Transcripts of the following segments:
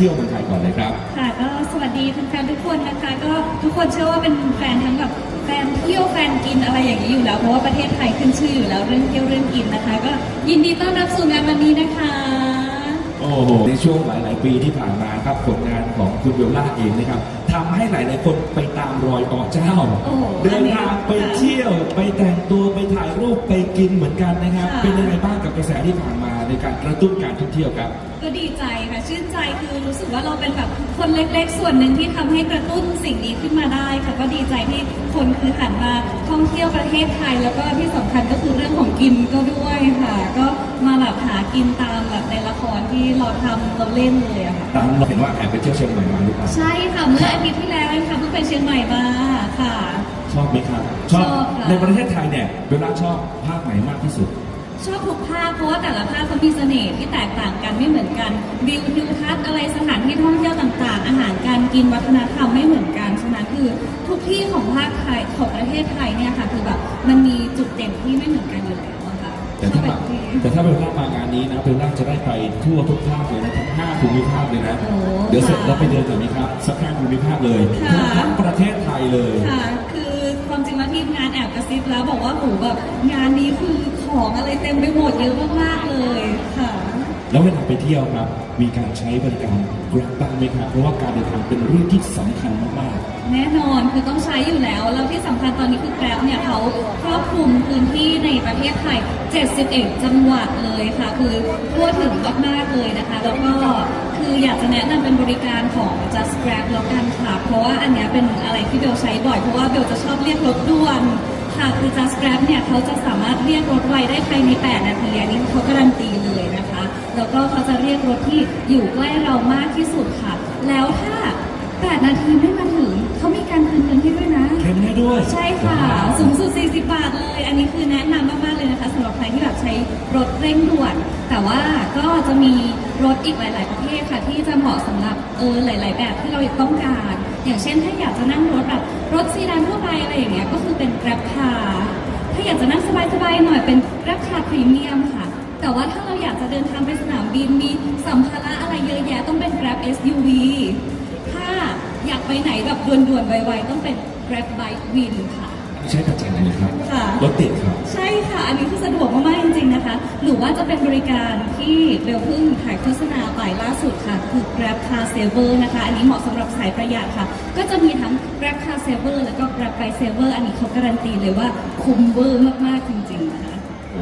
ทศกาลเที่ยวเมืองไทยก่อนเลยครับ ค่ะก็สวัสดีแฟนๆทุกคนนะคะ ก็ทุกคนเชื่อว่าเป็นแฟนทั้งแบบแฟนเที่ยวแฟนกินอะไรอย่างนี้อยู่แล้ว เพราะว่าประเทศไทยขึ้นชื่ออยู่แล้วเรื่องเที่ยวเรื่องกินนะคะ ก็ยินดีต้อนรับสู่งานวันนี้นะคะ โอ้โหในช่วงหลาย ๆ ปีที่ผ่านมาครับผลงานของคุณเบลล่าเองนะครับทำให้หลาย ๆ คนไปตามรอยต่อเจ้า โอ้โหเดินทางไปเที่ยว ไปแต่งตัวไปถ่ายรูปไปกินเหมือนกันนะครับ ค่ะ เป็นยังไงบ้างกับกระแสที่ผ่านมา ในการกระตุ้นการท่องเที่ยวครับ ก็ดีใจค่ะชื่นใจคือรู้สึกว่าเราเป็นแบบคนเล็กๆ ส่วนหนึ่งที่ทำให้กระตุ้นสิ่งนี้ขึ้นมาได้ค่ะก็ดีใจที่คนคือหันมาท่องเที่ยวประเทศไทย แล้วก็ที่สำคัญก็คือเรื่องของกินก็ด้วยค่ะ ก็มาแบบหากินตามแบบในละครที่เราทำเราเล่นเลยอะค่ะ ตามเราเห็นว่าแอบไปเที่ยวเชียงใหม่มาหรือเปล่าใช่ค่ะเมื่ออาทิตย์ที่แล้วเองค่ะเพิ่งไปเชียงใหม่มาค่ะ ชอบไหมครับชอบค่ะ ในประเทศไทยเนี่ยเบลล่าชอบภาคไหนมากที่สุด ชอบทุกภาคเพราะว่าแต่ละภาคเขามีเสน่ห์ที่แตกต่างกันไม่เหมือนกันวิวทิวทัศน์อะไรสถานที่ท่องเที่ยวต่าง ๆ อาหารการกินวัฒนธรรมไม่เหมือนกันฉะนั้นคือทุกที่ของภาคไทยของประเทศไทยเนี่ยค่ะคือแบบมันมีจุดเด่นที่ไม่เหมือนกันอยู่แล้วอะค่ะแต่ชอบถ้าแบบนี้แต่ถ้าเบลล่ามางานนี้นะเบลล่าจะได้ไปทั่วทุกภาคเลยนะทั้งห้าภูมิภาคเลยนะ โอ้เดี๋ยวเสร็จค่ะเราไปเดินกันไหมครับสักห้าภูมิภาคเลยค่ะ ทั้งประเทศไทยเลย ค่ะคือ ความจริงแล้วทีมงานแอบกระซิบแล้วบอกว่าโหแบบงานนี้คือของอะไรเต็มไปหมดเยอะมากๆเลยค่ะ แล้วเวลาไปเที่ยวครับ มีการใช้บริการ Grab บ้างไหมครับเพราะว่าการเดินทางเป็นเรื่องที่สำคัญมากแน่นอนคือต้องใช้อยู่แล้ว แล้วที่สำคัญตอนนี้คือแกร็บเนี่ยเขาครอบคลุมพื้นที่ในประเทศไทย 71 จังหวัดเลยค่ะ คือทั่วถึงมากๆเลยนะคะ แล้วก็คืออยากจะแนะนำเป็นบริการของ Just Grab แล้วกันค่ะ เพราะว่าอันเนี้ยเป็นอะไรที่เบลใช้บ่อย เพราะว่าเบลจะชอบเรียกรถด่วนค่ะ คือ Just Grab เนี่ยเขาจะสามารถเรียกรถไวได้ภายใน 8 นาทีอันนี้เขาการันตีเลยนะคะ แล้วก็เขาจะเรียกรถที่อยู่ใกล้เรามากที่สุดค่ะ แล้วถ้า 8 นาทีไม่มาถึง ด้วย ใช่ค่ะ สูงสุด 40 บาทเลย อันนี้คือแนะนำมาก ๆ เลยนะคะสำหรับใครที่แบบใช้รถเร่งด่วน แต่ว่าก็จะมีรถอีกหลาย ๆ ประเภทค่ะ ที่จะเหมาะสำหรับเออหลาย ๆ แบบที่เราต้องการ อย่างเช่น ถ้าอยากจะนั่งรถแบบรถซีดานทั่วไปอะไรอย่างเงี้ยก็คือเป็น Grab Car ถ้าอยากจะนั่งสบาย ๆ หน่อยเป็น Grab Car Premium ค่ะ แต่ว่าถ้าเราอยากจะเดินทางไปสนามบินมีสัมภาระอะไรเยอะแยะต้องเป็น Grab SUV ถ้าอยากไปไหนแบบด่วนๆไวๆต้องเป็น Grab Bike Win ค่ะ ใช้ประจำเลยครับค่ะ รถติดครับ ใช่ค่ะ อันนี้คือสะดวกมากๆจริงๆนะคะ หรือว่าจะเป็นบริการที่เบลเพิ่งถ่ายโฆษณาไปล่าสุดค่ะ คือ Grab Car Saver นะคะ อันนี้เหมาะสำหรับสายประหยัดค่ะ ก็จะมีทั้ง Grab Car Saver แล้วก็ Grab Bike Saver อันนี้เขาการันตีเลยว่าคุ้มเวอร์มากๆจริงๆนะคะ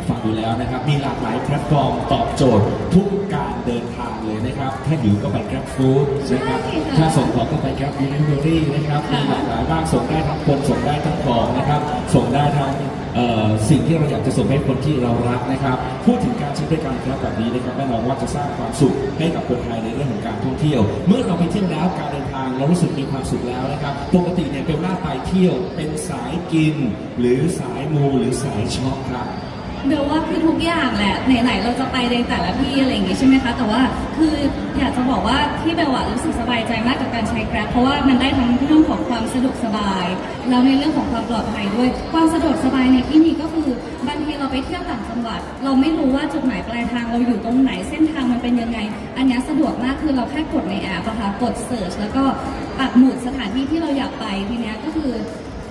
ฟังดูแล้วนะครับ มีหลากหลายแพลตฟอร์มตอบโจทย์ทุกการเดินทางเลยนะครับ ถ้าหิวก็ไป Grab Food นะครับใช่ค่ะถ้าส่งของก็ไป Grab Delivery นะครับค่ะมีหลากหลายมากส่งได้ทั้งคนส่งได้ทั้งของนะครับ ส่งได้ทั้งเอ่อสิ่งที่เราอยากจะส่งให้คนที่เรารักนะครับ พูดถึงการใช้บริการ Grab แบบนี้นะครับแน่นอนว่าจะสร้างความสุขให้กับคนไทยในเรื่องของการท่องเที่ยว เมื่อเราไปเที่ยวแล้วการเดินทางเรารู้สึกมีความสุขแล้วนะครับ ปกติเนี่ยเป็นล่าไปเที่ยวเป็นสายกิน หรือสายมูหรือสายช็อปครับ เบลว่าคือทุกอย่างแหละไหนๆเราจะไปในแต่ละที่อะไรอย่างงี้ใช่ไหมคะแต่ว่าคืออยากจะบอกว่าที่เบลอะรู้สึกสบายใจมากกับการใช้ Grab เพราะว่ามันได้ทั้งเรื่องของความสะดวกสบาย แล้วในเรื่องของความปลอดภัยด้วย ความสะดวกสบายในที่นี้ก็คือบางทีเราไปเที่ยวต่างจังหวัด เราไม่รู้ว่าจุดหมายปลายทางเราอยู่ตรงไหนเส้นทางมันเป็นยังไง อันนี้สะดวกมากคือเราแค่กดในแอปอะค่ะกด search แล้วก็ปักหมุดสถานที่ที่เราอยากไปทีเนี้ยก็คือ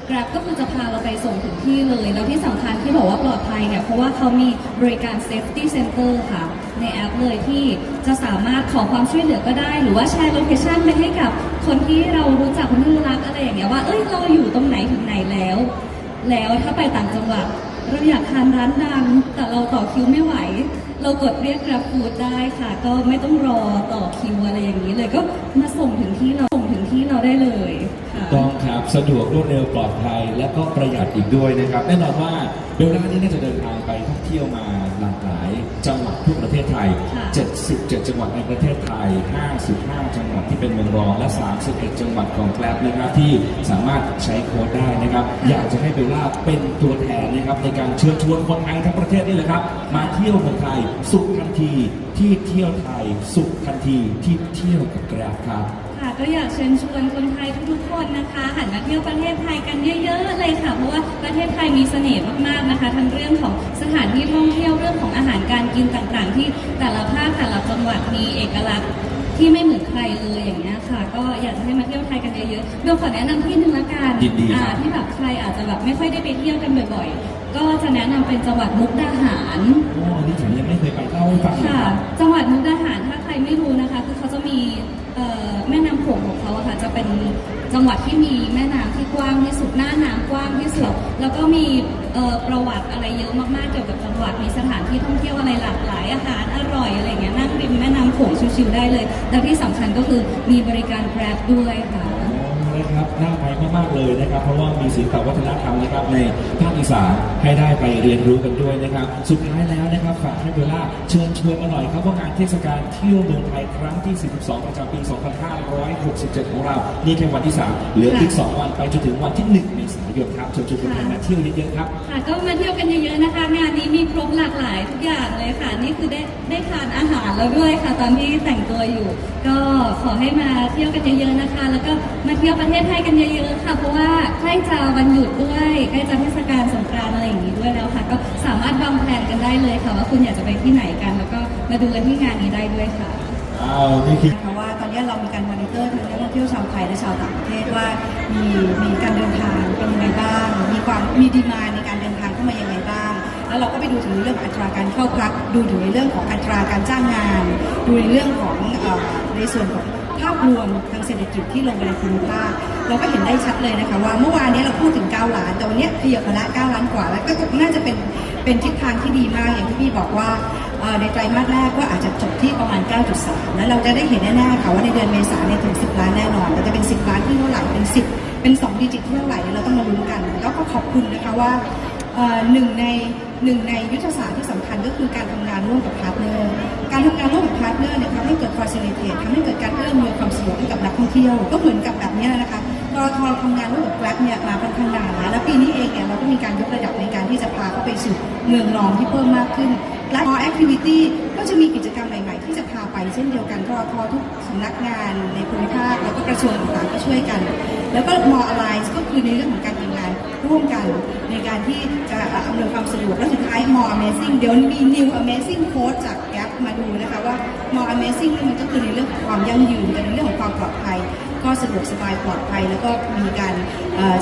Grab ก็คือจะพาเราไปส่งถึงที่เลย แล้วที่สำคัญที่บอกว่าปลอดภัยเนี่ย เพราะว่าเขามีบริการ Safety Center ค่ะ ในแอปเลยที่จะสามารถขอความช่วยเหลือก็ได้ หรือว่าแชร์โลเคชันไปให้กับคนที่เรารู้จักคนที่รารักอะไรอย่างเงี้ยว่า เอ้ยเราอยู่ตรงไหนถึงไหนแล้ว แล้วถ้าไปต่างจังหวัดเราอยากทานร้านดัง แต่เราต่อคิวไม่ไหว เรากดเรียก Grab Food ได้ค่ะ ก็ไม่ต้องรอต่อคิวอะไรอย่างนี้เลยก็มาส่งถึงที่เราส่งถึงที่เราได้เลย ค่ะต้องครับสะดวกรวดเร็วปลอดภัย และก็ประหยัดอีกด้วยนะครับ แน่นอนว่าเบลล่านี่น่าจะเดินทางไปท่องเที่ยวมาหลากหลายจังหวัดทั่วประเทศไทยค่ะ77 จังหวัดในประเทศไทย 55 จังหวัดที่เป็นเมืองรอง และ 31 จังหวัดของแกลบนะครับที่สามารถใช้โค้ดได้นะครับ อยากจะให้เบลล่าเป็นตัวแทนนะครับในการเชิญชวนคนไทยทั้งประเทศนี่แหละครับ มาเที่ยวเมืองไทย สุขทันทีที่เที่ยวไทย สุขทันทีที่เที่ยวกับแกลบครับ ค่ะก็อยากเชิญชวนคนไทยทุก เที่ยวประเทศไทยกันเยอะๆเลยค่ะ เพราะว่าประเทศไทยมีเสน่ห์มากๆนะคะ ทั้งเรื่องของสถานที่ท่องเที่ยวเรื่องของอาหารการกินต่างๆ ที่แต่ละภาคแต่ละจังหวัดวัดมีเอกลักษณ์ที่ไม่เหมือนใครเลยอย่างเงี้ยค่ะ ก็อยากจะให้มาเที่ยวไทยกันเยอะๆเบลขอแนะนำที่หนึ่งละกันยินดีครับ อ่าที่แบบใครอาจจะแบบไม่ค่อยได้ไปเที่ยวกันบ่อยๆ ก็จะแนะนำเป็นจังหวัดมุกดาหาร โอ้นี่ผมยังไม่เคยไปเล่ จังหวัดที่มีแม่น้ำที่กว้างที่สุดหน้าน้ำกว้างที่สุด แล้วก็มีเอ่อประวัติอะไรเยอะมากๆเกี่ยวกับจังหวัดมีสถานที่ท่องเที่ยวอะไรหลากหลายอาหารอร่อยอะไรเงี้ยนั่งริมแม่น้ำโขงชิวๆได้เลยแล้วที่สำคัญก็คือมีบริการ Grab ด้วยค่ะ นะครับน่าไปมากๆเลยนะครับ เพราะว่ามีศิลปวัฒนธรรมนะครับในภาคอีสานให้ได้ไปเรียนรู้กันด้วยนะครับ สุดท้ายแล้วนะครับฝากให้เบลล่าเชิญชวนมาหน่อยครับว่างานเทศกาลเที่ยวเมืองไทยครั้งที่ 42 ประจำปี 2567 ของเรา นี่แค่วันที่ 3 เหลืออีก 2 วันไปจนถึงวันที่ 1 เมษายนครับเชิญชวนคนไทยมาเที่ยวเยอะๆครับค่ะก็มาเที่ยวกันเยอะๆนะคะ งานนี้มีครบหลากหลายทุกอย่างเลยค่ะ นี่คือได้ได้ทานอาหารแล้วด้วยค่ะ ตอนที่แต่งตัวอยู่ ก็ขอให้มาเที่ยวกันเยอะๆนะคะ แล้วก็มาเที่ยวประเทศไทยกันเยอะๆค่ะ เพราะว่าใกล้จะวันหยุดด้วยใกล้จะเทศกาลสงกรานต์อะไรอย่างนี้ด้วยแล้วค่ะ ก็สามารถวางแผนกันได้เลยค่ะ ว่าคุณอยากจะไปที่ไหนกัน แล้วก็มาดูกันที่งานนี้ได้ด้วยค่ะ อ้าวนี่คือนะคะว่าตอนนี้เรามีการมอนิเตอร์ทั้งนักท่องเที่ยวชาวไทยและชาวต่างประเทศว่ามีมีการเดินทางเป็นยังไงบ้าง มีความมีดีมาในการเดินทางเข้ามายังไงบ้าง แล้วเราก็ไปดูถึงในเรื่องของอัตราการเข้าพัก ดูถึงในเรื่องของอัตราการจ้างงาน ดูในเรื่องของเอ่อในส่วนของ ภาพรวมทางเศรษฐกิจที่ลงไปในภูมิภาคเราก็เห็นได้ชัดเลยนะคะว่าเมื่อวานนี้เราพูดถึง 9 ล้าน แต่วันนี้ขยับมาละ 9 ล้านกว่า แล้วก็น่าจะเป็นเป็นทิศทางที่ดีมากอย่างที่พี่บอกว่าในไตรมาสแรกก็อาจจะจบที่ประมาณ 9.3 แล้วเราจะได้เห็นแน่ๆค่ะว่าในเดือนเมษายนเนี่ยถึง 10 ล้านแน่นอนแต่จะเป็น 10 ล้านที่เท่าไหร่เป็น 10 เป็น 2 ดิจิตที่เท่าไหร่เราต้องมาลุ้นกัน แล้วก็ขอบคุณนะคะว่า หนึ่งในหนึ่งในยุทธศาสตร์ที่สำคัญก็คือการทำงานร่วมกับพาร์ทเนอร์ การทำงานร่วมกับพาร์ทเนอร์เนี่ยทำให้เกิด facilitate ทำให้เกิดการเอื้อมมือความสะดวกให้กับนักท่องเที่ยว ก็เหมือนกับแบบนี้นะคะกรททำงานร่วมกับ Grab เนี่ยมาค่อนางนานแล้วและปีนี้เองเนี่ยเราก็มีการยกระดับในการที่จะพาเขาไปสู่เมืองรองที่เพิ่มมากขึ้น และ More Activity ก็จะมีกิจกรรมใหม่ ๆ ที่จะพาไปเช่นเดียวกันกรททุกสำนักงานในภูมิภาคแล้วก็กระทรวงต่างๆก็ช่วยกัน แล้วก็ More Alliance ก็คือในเรื่องของการทำงาน ร่วมกันในการที่จะอำนวยความสะดวกและสุดท้าย More Amazing เดี๋ยวมี New Amazing Code จาก Gap มาดูนะคะว่า More Amazing นี่มันก็คือในเรื่องของความยั่งยืนในเรื่องของความปลอดภัย ก็สะดวกสบายปลอดภัย แล้วก็มีการ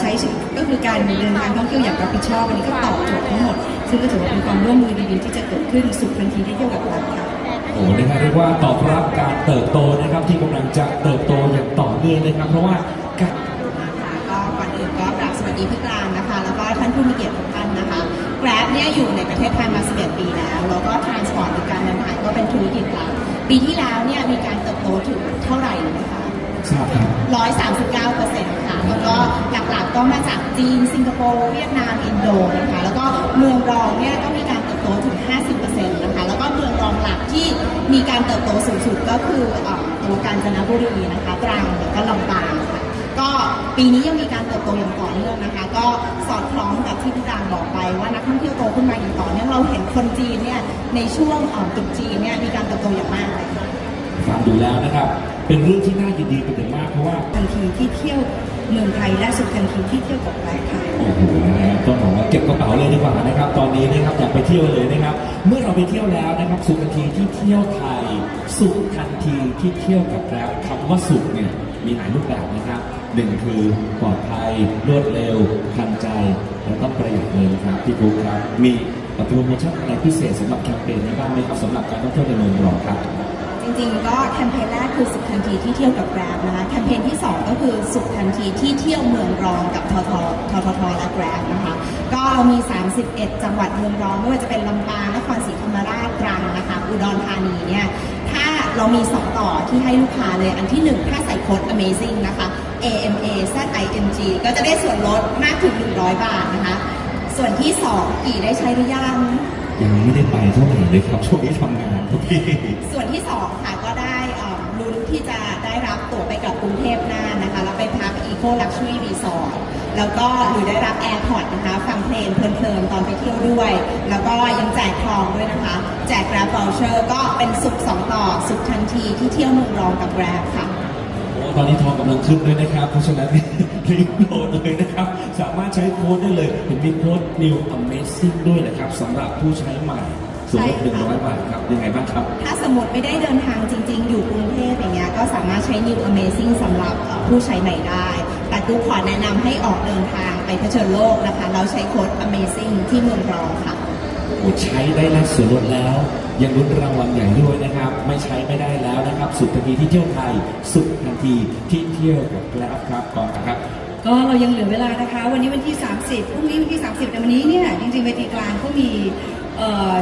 ใช้ชีวิตก็คือการเดินทางท่องเที่ยวอย่างรับผิดชอบอันนี้ก็ตอบโจทย์ทั้งหมด ซึ่งก็ถือว่าเป็นความร่วมมือดีๆที่จะเกิดขึ้นสุขทันทีที่เที่ยวกับเราค่ะโอ้โหนะครับเรียกว่าตอบรับการเติบโตนะครับที่กำลังจะเติบโตอย่างต่อเนื่องนะครับ เพราะว่า อยู่ในประเทศไทยมา 11 ปีแล้ว แล้วก็ Transport หรือการเดินทางก็เป็นธุรกิจหลักปีที่แล้วเนี่ยมีการเติบโตถึงเท่าไหร่รู้ไหมคะทราบครับ139เปอร์เซ็นต์ค่ะ แล้วก็หลักๆก็มาจากจีน สิงคโปร์ เวียดนาม อินโดนะคะ แล้วก็เมืองรองเนี่ยก็มีการเติบโตถึง 50เปอร์เซ็นต์นะคะ แล้วก็เมืองรองหลักที่มีการเติบโตสูงสุดก็คือเอ่อตัวกาญจนบุรีนะคะ ตรังแล้วก็ลำปางค่ะก็ ปีนี้ยังมีการเติบโตอย่างต่อเนื่องนะคะ ก็สอดคล้องกับที่พี่ดางบอกไปว่านักท่องเที่ยวโตขึ้นมาอย่างต่อเนื่องเราเห็นคนจีนเนี่ยในช่วงเอ่อตรุษจีนเนี่ยมีการเติบโตอย่างมากเลยค่ะฟังดูแล้วนะครับ เป็นเรื่องที่น่ายินดีเป็นอย่างมากเพราะว่าทันทีที่เที่ยวเมืองไทยและสุขทันทีที่เที่ยวกับแกร็บค่ะโอ้โหนะครับต้องบอกว่าเก็บกระเป๋าเลยดีกว่านะครับ ตอนนี้นะครับอยากไปเที่ยวเลยนะครับ เมื่อเราไปเที่ยวแล้วนะครับสุขทันทีที่เที่ยวไทย สุขทันทีที่เที่ยวกับแล้วคำว่าสุขเนี่ยมีหลายรูปแบบนะครับหนึ่งคือปลอดภัยรวดเร็วทันใจ และต้องประหยัดเงินครับพี่ปุ๊กครับ มีโปรโมชั่นอะไรพิเศษสำหรับแคมเปญนี้บ้างไหมครับสำหรับการท่องเที่ยวในเมืองรองครับ จริงๆ ก็แคมเปญแรกคือสุขทันทีที่เที่ยวกับแกร็บนะคะแคมเปญที่ 2 ก็คือสุขทันทีที่เที่ยวเมืองรองกับทททททและแกร็บนะคะก็เรามี 31 จังหวัดเมืองรองไม่ว่าจะเป็นลำปางนครศรีธรรมราชตรังนะคะอุดรธานีเนี่ย เรามี 2 ต่อที่ให้ลูกค้าเลยอันที่ 1 ถ้าใส่โค้ด amazing นะคะ AMA Z I N G ก็จะได้ส่วนลดมากถึง 100 บาทนะคะ ส่วนที่ 2 กี่ได้ใช้หรือยัง ยังไม่ได้ไปเท่าไหร่เลยครับ ช่วงนี้ทำงานครับพี่ ส่วนที่ 2 ค่ะก็ได้เอ่อลุ้นที่จะได้รับตั๋วไปกับกรุงเทพน่านนะคะ แล้วไปพัก Eco Luxury Resort แล้วก็หรือได้รับ AirPod นะคะฟังเพลงเพลินๆตอนไปเที่ยวด้วย แล้วก็ยังแจกทองด้วยนะคะ แจก Grab Voucher ก็เป็นสุขสองต่อสุขทันทีที่เที่ยวเมืองรองกับ Grab ค่ะโอ้ตอนนี้ทองกำลังขึ้นด้วยนะครับ เพราะฉะนั้นรีบโหลดเลยนะครับ สามารถใช้โค้ดได้เลยเห็นมีโค้ด New Amazing ด้วยนะครับสำหรับผู้ใช้ใหม่ สส่วนลดใช่หนึ่งค่ะร้อยบาทครับยังไงบ้างครับ ถ้าสมมติไม่ได้เดินทางจริง ๆ อยู่กรุงเทพอย่างเงี้ยก็สามารถใช้ New Amazing สำหรับเอ่อผู้ใช้ใหม่ได้ แต่ตุ๊กขอแนะนำให้ออกเดินทางไปเผชิญโลกนะคะแล้วใช้โค้ด Amazing ที่เมืองรองค่ะ โอ้ใช้ได้แล้วส่วนลดแล้ว ยังลุ้นรางวัลใหญ่ด้วยนะครับ ไม่ใช้ไม่ได้แล้วนะครับ สุดทันทีที่เที่ยวไทย สุดทันทีที่เที่ยวกับแกล็บครับก่อนนะครับ ก็เรายังเหลือเวลานะคะ วันนี้วันที่ 30พรุ่งนี้วันที่ 30แต่วันนี้เนี่ยจริงๆเวทีกลางก็มีเอ่อ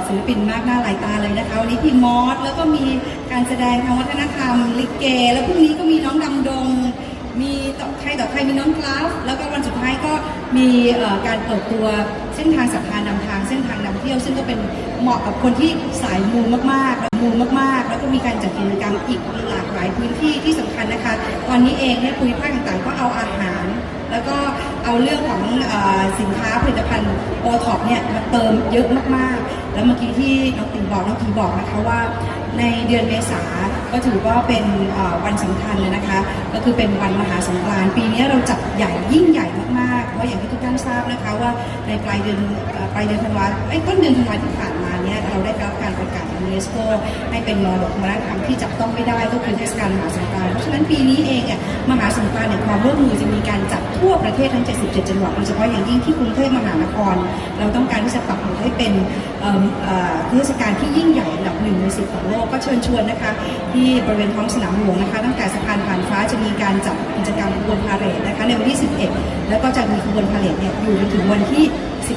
ศิลปินมากหน้าหลายตาเลยนะคะวันนี้พี่มอสแล้วก็มีการแสดงทางวัฒนธรรม ลิเก แล้วพรุ่งนี้ก็มีน้องดำดง มีต่อใครต่อใครมีน้องกราฟ แล้วก็วันสุดท้ายก็มีการเปิดตัวเส้นทางสัมพันธ์นำทางเส้นทางนำเที่ยว ซึ่งก็เป็นเหมาะกับคนที่สายมูมากๆ และมูมากๆ แล้วก็มีการจัดกิจกรรมอีกหลากหลายพื้นที่ที่สำคัญนะคะ ตอนนี้เองเนี่ยภูมิภาคต่างๆ ก็เอาอาหาร แล้วก็เอาเรื่องของอสินค้าผลิตภัณฑ์โอท็อปเนี่ยมาเติมเยอะมากๆ แล้วเมื่อกี้ที่น้องตีบอกน้องตีบอกนะคะว่าในเดือนเมษาก็ถือว่าเป็นวันสำคัญเลยนะคะ ก็คือเป็นวันมหาสงกรานต์ปีนี้เราจัดใหญ่ยิ่งใหญ่มากๆ เพราะอย่างที่ทุกท่านทราบนะคะว่าในปลายเดือนปลายเดือนธันวาไอ้ต้นเดือนธันวาที่ผ่านมา เนี่ยเราได้รับการประกาศของยูเนสโกให้เป็นมรดกวัฒนธรรมที่จับต้องไม่ได้ก็คือเทศกาลมหาสงกรานต์เพราะฉะนั้นปีนี้เองอะมหาสงกรานต์เนี่ยความร่วมมือจะมีการจัดทั่วประเทศทั้ง 77 จังหวัดโดยเฉพาะอย่างยิ่งที่กรุงเทพมหานคร เราต้องการที่จะปรับปรุงให้เป็นเอิ่มเอ่อเทศกาลที่ยิ่งใหญ่อันดับหนึ่งในสิบของโลกก็เชิญชวนนะคะ ที่บริเวณท้องสนามหลวงนะคะ ตั้งแต่สะพานผ่านฟ้าจะมีการจัดกิจกรรมขบวนพาเหรดนะคะในวันที่ 11 แล้วก็จะมีขบวนพาเหรดเนี่ยอยู่จนถึงวันที่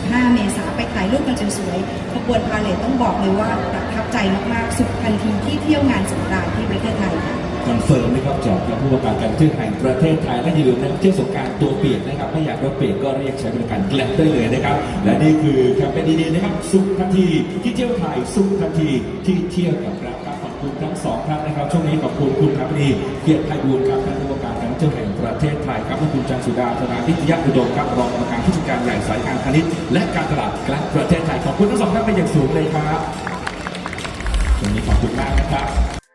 15 เมษายนไปถ่ายรูปกันสวยๆขบวนพาเหรดต้องบอกเลยว่าประทับใจมากๆ สุดทันทีที่เที่ยวงานสงกรานต์ที่ประเทศไทยค่ะ คอนเฟิร์มนะครับจากผู้ประกอบการการเที่ยวแห่งประเทศไทยและอย่าลืมนะครับเที่ยวสงกรารตัวเปียกนะครับไม่อยากรถเปียกก็เรียกใช้บริการแกล็บได้เลยนะครับ และนี่คือแคมเปญดีๆนะครับสุขทันทีที่เที่ยวไทยสุขทันทีที่เที่ยวกับแกล็บครับขอบคุณทั้งสองท่านนะครับช่วงนี้ขอบคุณคุณครับดีเกียรติไพบูลย์ครับท่านผู้ประกอบการ เที่ยวแห่งประเทศไทยครับคุณจันสุดาธนาทิยาอุดมครับรองกรรมการผู้จัดการใหญ่สายการพาณิชย์และการตลาดกลางประเทศไทยขอบคุณทั้งสองท่านเป็นอย่างสูงเลยครับวันนี้ขอบคุณมากนะครับ